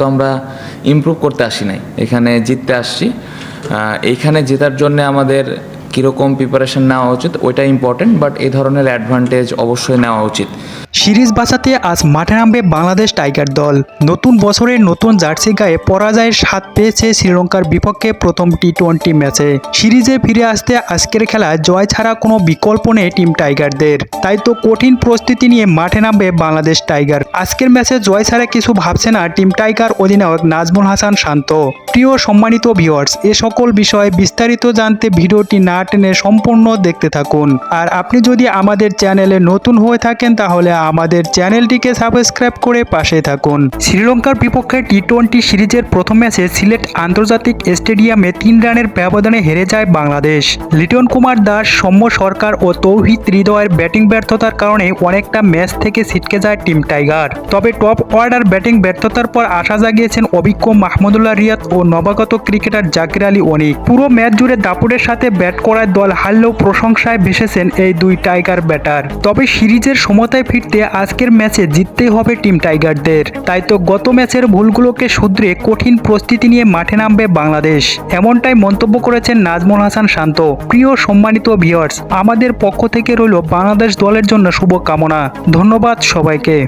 তো আমরা ইম্প্রুভ করতে আসি নাই। এখানে জিততে আসছি। এখানে এইখানে জেতার জন্য আমাদের কীরকম প্রিপারেশন নেওয়া উচিত, ওইটা ইম্পর্টেন্ট বাট এই ধরনের অ্যাডভান্টেজ অবশ্যই নেওয়া উচিত। সিরিজ বাঁচাতে আজ মাঠে নামবে বাংলাদেশ টাইগার দল। নতুন বছরের নতুন জার্সি গায়ে পরাজয়ের স্বাদ পেয়েছে শ্রীলঙ্কার বিপক্ষে প্রথম টি টোয়েন্টি ম্যাচে। সিরিজে ফিরে আসতে আজকের খেলা জয় ছাড়া কোনো বিকল্প নেই টিম টাইগারদের। তাই তো কঠিন প্রস্তুতি নিয়ে মাঠে নামবে বাংলাদেশ টাইগার। আজকের ম্যাচে জয় ছাড়া কিছু ভাবছে না টিম টাইগার অধিনায়ক নাজমুল হাসান শান্ত। প্রিয় সম্মানিত ভিওয়ার্স এ সকল বিষয়ে বিস্তারিত জানতে ভিডিওটি না টেনে সম্পূর্ণ দেখতে থাকুন। আর আপনি যদি আমাদের চ্যানেলে নতুন হয়ে থাকেন তাহলে আমাদের চ্যানেলটিকে সাবস্ক্রাইব করে পাশে থাকুন। শ্রীলঙ্কার বিপক্ষে টি টোয়েন্টি সিরিজের প্রথম ম্যাচে সিলেট আন্তর্জাতিক স্টেডিয়ামে তিন রানের ব্যবধানে হেরে যায় বাংলাদেশ। লিটন কুমার দাস, সৌম্য সরকার ও তৌহিদ হৃদয়ের ব্যাটিং ব্যর্থতার কারণে অনেকটা ম্যাচ থেকে ছিটকে যায় টিম টাইগার। তবে টপ অর্ডার ব্যাটিং ব্যর্থতার পর আশা জাগিয়েছেন অভিজ্ঞ মাহমুদুল্লাহ রিয়াদ ও নবাগত ক্রিকেটার জাকির আলী অনিক। পুরো ম্যাচ জুড়ে দাপুরের সাথে ব্যাট করায় দল হারলেও প্রশংসায় ভেসেছেন এই দুই টাইগার ব্যাটার। তবে সিরিজের সমতায় ফিরতে আজকের ম্যাচে জিততেই হবে টিম টাইগারদের। তাই তো গত ম্যাচের ভুলগুলোকে শুধরে কঠিন প্রস্তুতি নিয়ে মাঠে নামবে বাংলাদেশ। এমনটাই মন্তব্য করেছেন নাজমুল হাসান শান্ত। প্রিয় সম্মানিত ভিওয়ার্স আমাদের পক্ষ থেকে রইল বাংলাদেশ দলের জন্য শুভকামনা। ধন্যবাদ সবাইকে।